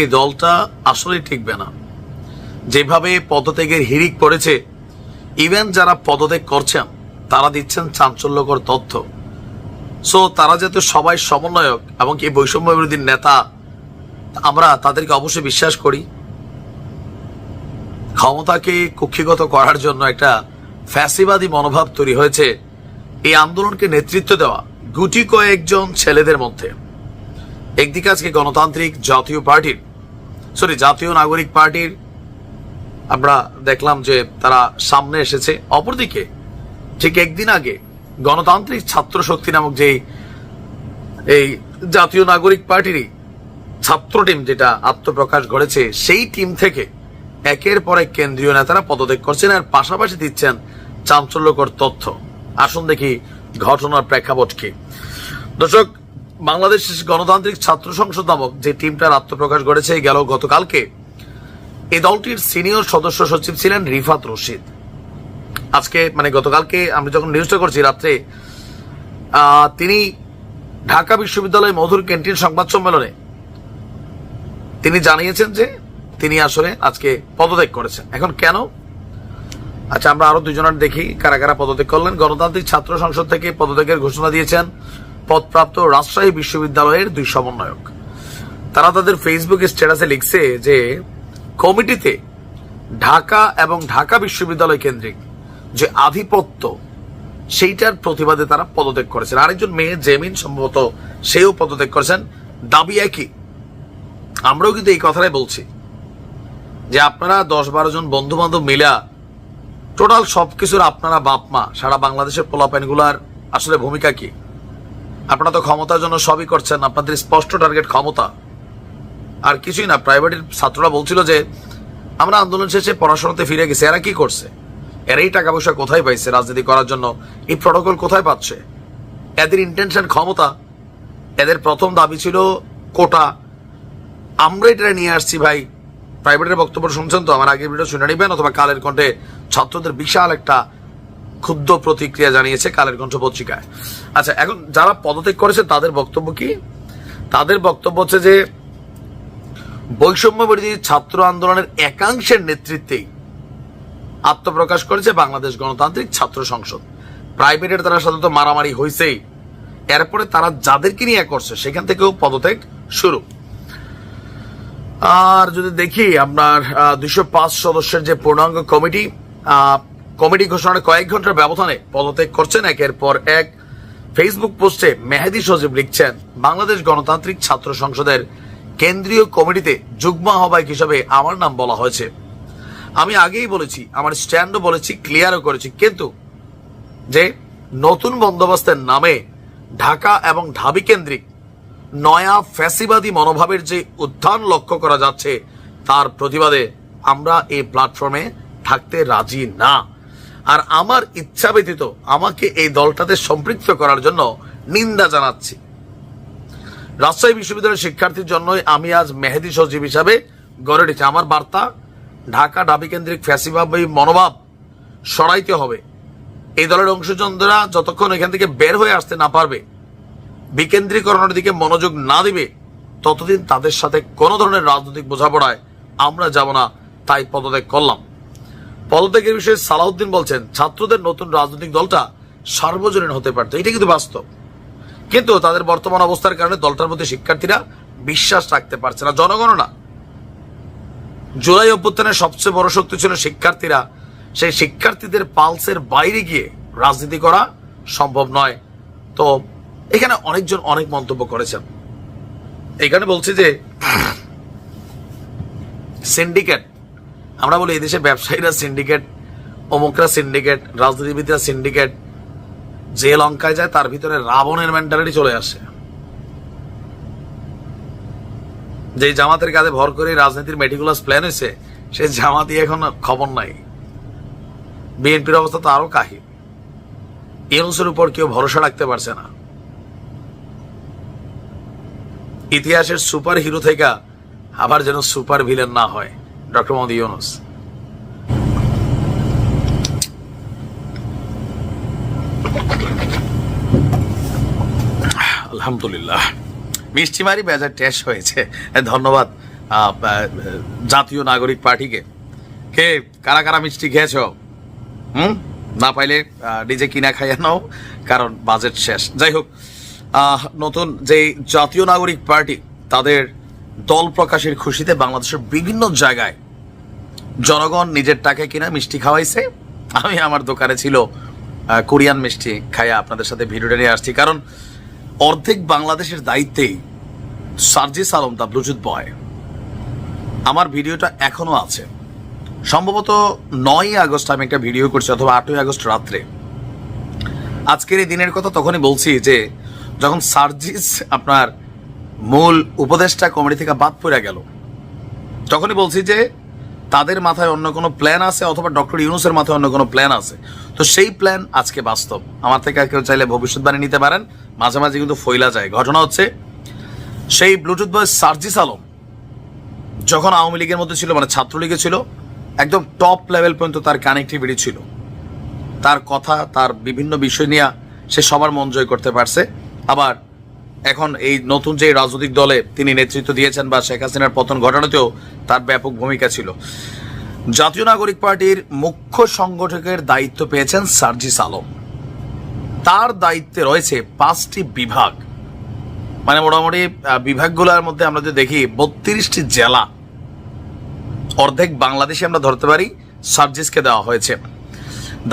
এই দলটা আসলে টিকবে না। যেভাবে পদত্যাগের হিরিক পড়েছে ইভেন যারা পদত্যাগ করছেন, তারা দিচ্ছেন চাঞ্চল্যকর তথ্য। সো তারা যাতে সবাই সমন্বয়ক এবং কি বৈষম্য বিরোধী নেতা, আমরা তাদেরকে অবশ্যই বিশ্বাস করি। ক্ষমতাকে কুক্ষিগত করার জন্য একটা ফ্যাসিবাদী মনোভাব তৈরি হয়েছে। এই আন্দোলনকে নেতৃত্ব দেওয়া গুটি কয়েকজন ছেলেদের মধ্যে। একদিকে আজকে গণতান্ত্রিক জাতীয় পার্টির সরি জাতীয় নাগরিক পার্টির, আমরা দেখলাম যে তারা সামনে এসেছে। অপরদিকে, ঠিক একদিন আগে গণতান্ত্রিক ছাত্র শক্তি নামক যে এই জাতীয় নাগরিক পার্টিরই ছাত্র টিম যেটা আত্মপ্রকাশ করেছে, সেই টিম থেকে একের পর এক কেন্দ্রীয় নেতারা পদত্যাগ করছেন আর পাশাপাশি দিচ্ছেন চাঞ্চল্যকর তথ্য। আসুন দেখি ঘটনার প্রেক্ষাপট কি দর্শক বাংলাদেশ গণতান্ত্রিক ছাত্র সংসদ নামক যে টিমটার আত্মপ্রকাশ করেছে গেল গতকালকে। এই দলটির সিনিয়র সদস্য সচিব ছিলেন রিফাত রশিদ। আজকে মানে গতকালকে আমি যখন নিউজটা করছি রাত্রে তিনি ঢাকা বিশ্ববিদ্যালয় মধুর ক্যান্টিন সংবাদ সম্মেলনে তিনি জানিয়েছেন যে তিনি আসলে আজকে পদত্যাগ করেছেন। এখন কেন? আচ্ছা আমরা আরও দুজনের দেখি কারা কারা পদত্যাগ করলেন। গণতান্ত্রিক ছাত্র সংসদ থেকে পদত্যাগের ঘোষণা দিয়েছেন পদপ্রাপ্ত রাজশাহী বিশ্ববিদ্যালয়ের দুই সমন্বয়ক। তারা তাদের ফেসবুক স্ট্যাটাসে লিখছে যে, কমিটিতে ঢাকা এবং ঢাকা বিশ্ববিদ্যালয় কেন্দ্রিক যে আধিপত্য, সেইটার প্রতিবাদে তারা পদত্যাগ করেছেন। আরেকজন মেয়ে, জেমিন, সম্ভবত সেও পদত্যাগ করেছেন। দাবি একই। আমরাও কিন্তু এই কথাটাই বলছি যে আপনারা দশ বারো জন বন্ধু বান্ধব মিলা টোটাল সবকিছুর আপনারা বাপ মা সারা বাংলাদেশের পোলাপাইনগুলার আসলে ভূমিকা কি? আপনারা তো ক্ষমতার জন্য সবই করছেন, আপনাদের স্পষ্ট টার্গেট ক্ষমতা। আর কিছুই না প্রাইভেটের ছাত্ররা বলছিল যে, আমরা আন্দোলন শেষে পড়াশোনাতে ফিরে গেছি, এরা কি করছে? এরাই টাকা পয়সা কোথায় পাইছে রাজনীতি করার জন্য? এই প্রটোকল কোথায় পাচ্ছে? এদের ইন্টেনশন ক্ষমতা, এদের প্রথম দাবি ছিল কোটা। আমরা এটা নিয়ে আসছি ভাই। প্রাইভেটের বক্তব্য শুনছেন তো? আমার আগের ভিডিও শুনে নেবেন অথবা কালের কণ্ঠে ছাত্রদের বিশাল একটা ক্ষুদ্র প্রতিক্রিয়া জানিয়েছে কালের কণ্ঠ পত্রিকায় আচ্ছা এখন যারা পদত্যাগ করেছে, তাদের বক্তব্য কি? তাদের বক্তব্য হচ্ছে যে, বৈষম্য বিরোধী ছাত্র আন্দোলনের একাংশের নেতৃত্বেই আত্মপ্রকাশ করেছে বাংলাদেশ গণতান্ত্রিক ছাত্র সংসদ। প্রাইভেটের তারা সাধারণত মারামারি হয়েছেই এরপরে তারা যাদেরকে নিয়ে করছে, সেখান থেকেও পদত্যাগ শুরু। আর যদি দেখি, আপনার দুশো পাঁচ সদস্যের যে পূর্ণাঙ্গ কমিটি কমিটি ঘোষণার কয়েক ঘণ্টার ব্যবধানে পদত্যাগ করছেন একের পর এক ফেসবুক পোস্টে মেহেদি সজীব লিখছেন, বাংলাদেশ গণতান্ত্রিক ছাত্র সংসদের কেন্দ্রীয় কমিটিতে যুগ্ম আহ্বায়ক হিসাবে আমার নাম বলা হয়েছে। আমি আগেই বলেছি, আমার স্ট্যান্ডও বলেছি, ক্লিয়ারও করেছি, কিন্তু যে নতুন বন্দোবস্তের নামে ঢাকা এবং ঢাবি কেন্দ্রিক নয়া ফ্যাসিবাদী মনোভাবের যে উত্থান লক্ষ্য করা যাচ্ছে, তার প্রতিবাদে আমরা এই প্ল্যাটফর্মে থাকতে রাজি না। আর আমার ইচ্ছা ব্যতীত আমাকে এই দলটাতে সম্পৃক্ত করার জন্য নিন্দা জানাচ্ছি। রাজশাহী বিশ্ববিদ্যালয়ের শিক্ষার্থীর জন্যই আমি আজ মেহেদি সচিব হিসাবে গড়ে উঠেছি। আমার বার্তা, ঢাকা ডাবি কেন্দ্রিক ফ্যাসিবাদী মনোভাব সরাইতে হবে। এই দলের অংশজনরা যতক্ষণ এখান থেকে বের হয়ে আসতে না পারবে, বিকেন্দ্রীকরণের দিকে মনোযোগ না দিবে, ততদিন তাদের সাথে কোনো ধরনের রাজনৈতিক বোঝাপড়ায় আমরা যাব না, তাই পদত্যাগ করলাম। পদত্যাগের বিষয়ে সালাউদ্দিন বলছেন, ছাত্রদের নতুন রাজনৈতিক দলটা সার্বজনীন হতে পারত। এটা কিন্তু বাস্তব। কিন্তু তাদের বর্তমান অবস্থার কারণে দলটার মধ্যে শিক্ষার্থীরা বিশ্বাস রাখতে পারছে না, জনগণনা। জুলাই অভ্যুত্থানের সবচেয়ে বড় শক্তি ছিল শিক্ষার্থীরা। সেই শিক্ষার্থীদের পালসের বাইরে গিয়ে রাজনীতি করা সম্ভব নয়। তো এখানে অনেকজন অনেক মন্তব্য করেছেন। এখানে বলছি যে, সিন্ডিকেট আমরা বলি এদেশে ব্যবসায়ীরা সিন্ডিকেট অমুকরা সিন্ডিকেট রাজনীতিবিদরা সিন্ডিকেট যে লঙ্কায় যায় তার ভিতরে রাবণের মেন্টালিটি চলে আসে। যে জামাতের কাঁধে ভর করে রাজনীতির মেটিকুলাস প্ল্যান হয়েছে সে জামাতি এখন খবর নাই। বিএনপির অবস্থা তো আরও কাহিল। ইউনুসের উপর কেউ ভরসা রাখতে পারছে না। ইতিহাসের সুপার হিরো থেকে আবার যেন সুপার ভিলেন না হয়। ডক্টর মোহাম্মদ ইউনুস আলহামদুলিল্লাহ। মিষ্টি মারি বেজার টেস্ট হয়েছে। ধন্যবাদ জাতীয় নাগরিক পার্টিকে। কে, কারা কারা মিষ্টি খেয়েছ? হুম? না পাইলে নিজে কিনা খাইয়ে নাও, কারণ বাজেট শেষ। যাই হোক নতুন যে জাতীয় নাগরিক পার্টি, তাদের দল প্রকাশের খুশিতে বাংলাদেশের বিভিন্ন জায়গায় জনগণ নিজের টাকায় কিনা মিষ্টি খাওয়াইছে। আমি আমার দোকানে ছিল কোরিয়ান মিষ্টি খাইয়া আপনাদের সাথে ভিডিওটা নিয়ে আসছি। কারণ অর্ধেক বাংলাদেশের দায়িত্বেই Sarjis Alam the Bluetooth boy. আমার ভিডিওটা এখনও আছে। সম্ভবত নয় আগস্ট আমি একটা ভিডিও করছি, অথবা আটই আগস্ট রাত্রে। আজকের এই দিনের কথা তখনই বলছি যে, যখন সার্জিস আপনার মূল উপদেষ্টা কমিটি থেকে বাদ পড়ে গেল, তখনই বলছি যে তাদের মাথায় অন্য কোনো প্ল্যান আছে অথবা ডক্টর ইউনুসের মাথায় অন্য কোনো প্ল্যান আছে? তো সেই প্ল্যান আজকে বাস্তব। আমার থেকে কেউ চাইলে ভবিষ্যৎবাণী নিতে পারেন। মাঝে মাঝে কিন্তু ফইলা যায়। ঘটনা হচ্ছে, সেই ব্লুটুথ বয় সার্জিস আলম যখন আওয়ামী লীগের মধ্যে ছিল মানে ছাত্রলীগে ছিল, একদম টপ লেভেল পর্যন্ত তার কানেক্টিভিটি ছিল। তার কথা, তার বিভিন্ন বিষয় নিয়ে সে সবার মন জয় করতে পারছে। আবার এখন এই নতুন যে রাজনৈতিক দলে তিনি নেতৃত্ব দিয়েছেন বা শেখ হাসিনার পতন ঘটানোতেও তার ব্যাপক ভূমিকা ছিল। জাতীয় নাগরিক পার্টির মুখ্য সংগঠকের দায়িত্ব পেয়েছেন সার্জিস আলম। তার দায়িত্বে রয়েছে পাঁচটি বিভাগ। মানে মোটামুটি বিভাগগুলোর মধ্যে আমরা যদি দেখি, বত্রিশটি জেলা অর্ধেক বাংলাদেশে আমরা ধরতে পারি সার্জিসকে দেওয়া হয়েছে।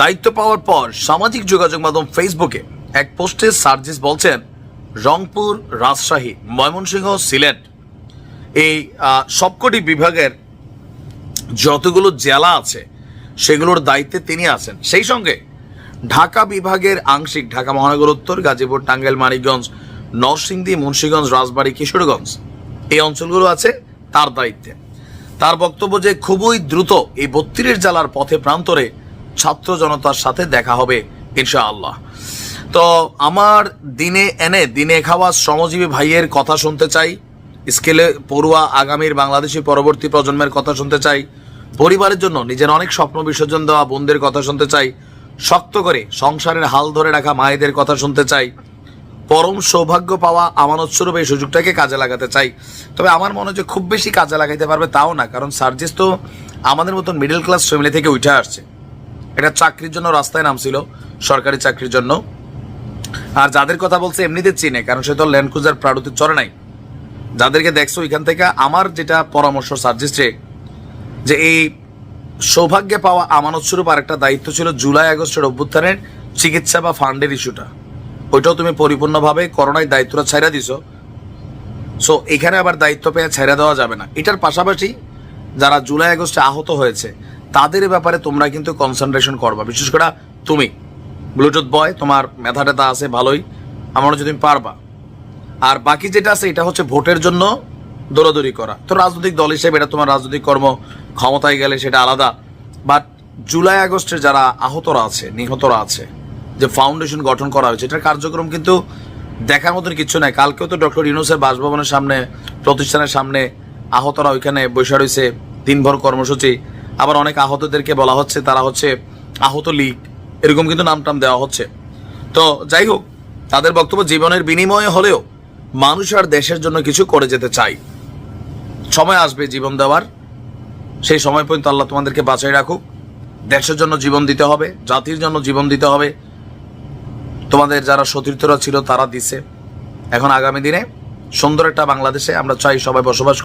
দায়িত্ব পাওয়ার পর সামাজিক যোগাযোগ মাধ্যম ফেসবুকে এক পোস্টে সার্জিস বলছেন রংপুর রাজশাহী, ময়মনসিংহ, সিলেট। এই সবকটি বিভাগের যতগুলো জেলা আছে, সেগুলোর দায়িত্বে তিনি আছেন। সেই সঙ্গে ঢাকা বিভাগের আংশিক ঢাকা মহানগর উত্তর, গাজীপুর, টাঙ্গাইল, মানিকগঞ্জ, নরসিংদী, মুন্সীগঞ্জ, রাজবাড়ী, কিশোরগঞ্জ এই অঞ্চলগুলো আছে তার দায়িত্বে। তার বক্তব্য যে খুবই দ্রুত এই বত্রিশ জেলার পথে প্রান্তরে ছাত্র জনতার সাথে দেখা হবে, ইনশাআল্লাহ। তো আমার দিনে এনে, দিনে খাওয়া শ্রমজীবী ভাইয়ের কথা শুনতে চাই। স্কেলে পড়ুয়া আগামীর বাংলাদেশি পরবর্তী প্রজন্মের কথা শুনতে চাই। পরিবারের জন্য নিজের অনেক স্বপ্ন বিসর্জন দেওয়া বোনদের কথা শুনতে চাই। শক্ত করে সংসারের হাল ধরে রাখা মায়েদের কথা শুনতে চাই। পরম সৌভাগ্য পাওয়া আমানতস্বরূপ এই সুযোগটাকে কাজে লাগাতে চাই। তবে আমার মনে হচ্ছে খুব বেশি কাজে লাগাইতে পারবে তাও না, কারণ সার্জিস তো আমাদের মতন মিডল ক্লাস ফ্যামিলি থেকে উঠে আসছে। এটা চাকরির জন্য রাস্তায় নামছিল, সরকারি চাকরির জন্য। আর যাদের কথা বলছে এমনিতে চিনে, কারণ সে তো ল্যান্ড ক্রুজার প্রাড়ুতে চড়ে নাই। যাদেরকে দেখছ এখান থেকে, আমার যেটা পরামর্শ সার্জিস্টে যে এই সৌভাগ্যে পাওয়া আমানত স্বরূপ আরেকটা দায়িত্ব ছিল জুলাই আগস্টের অভ্যুত্থানের চিকিৎসা বা ফান্ডের ইস্যুটা। ওইটাও তুমি পরিপূর্ণভাবে করোনায় দায়িত্বটা ছাইরা দিছো। সো এখানে আবার দায়িত্ব পেয়ে ছেড়ে দেওয়া যাবে না। এটার পাশাপাশি যারা জুলাই আগস্টে আহত হয়েছে, তাদের ব্যাপারে তোমরা কিন্তু কনসেন্ট্রেশন করবা, বিশেষ করে তুমি। ব্লুটুথ বয়, তোমার মেধা টেধা আছে, ভালোই। আমার যদি পারবা। আর বাকি যেটা আছে, এটা হচ্ছে ভোটের জন্য দৌড়াদৌড়ি করা। তো রাজনৈতিক দল হিসেবে এটা তোমার রাজনৈতিক কর্ম, ক্ষমতায় গেলে সেটা আলাদা। বাট জুলাই আগস্টে যারা আহতরা আছে, নিহতরা আছে, যে ফাউন্ডেশন গঠন করা হয়েছে, এটার কার্যক্রম কিন্তু দেখার মতন কিছু নাই। কালকেও তো ডক্টর ইউনুসের বাসভবনের সামনে, প্রতিষ্ঠানের সামনে আহতরা ওইখানে বসে রয়েছে, দিনভর কর্মসূচি। আবার অনেক আহতদেরকে বলা হচ্ছে, তারা হচ্ছে আহত লীগ। এরকম কিন্তু নাম টাম দেওয়া হচ্ছে। তো যাই হোক, তাদের বক্তব্য জীবনের বিনিময়ে হলেও মানুষ আর দেশের জন্য কিছু করে যেতে চাই সময় আসবে জীবন দেওয়ার। সেই সময় পর্যন্ত আল্লাহ তোমাদেরকে বাঁচাই রাখুক। দেশের জন্য জীবন দিতে হবে, জাতির জন্য জীবন দিতে হবে। তোমাদের যারা সতীর্থরা ছিল তারা দিছে। এখন আগামী দিনে সুন্দর একটা বাংলাদেশে আমরা চাই সবাই বসবাস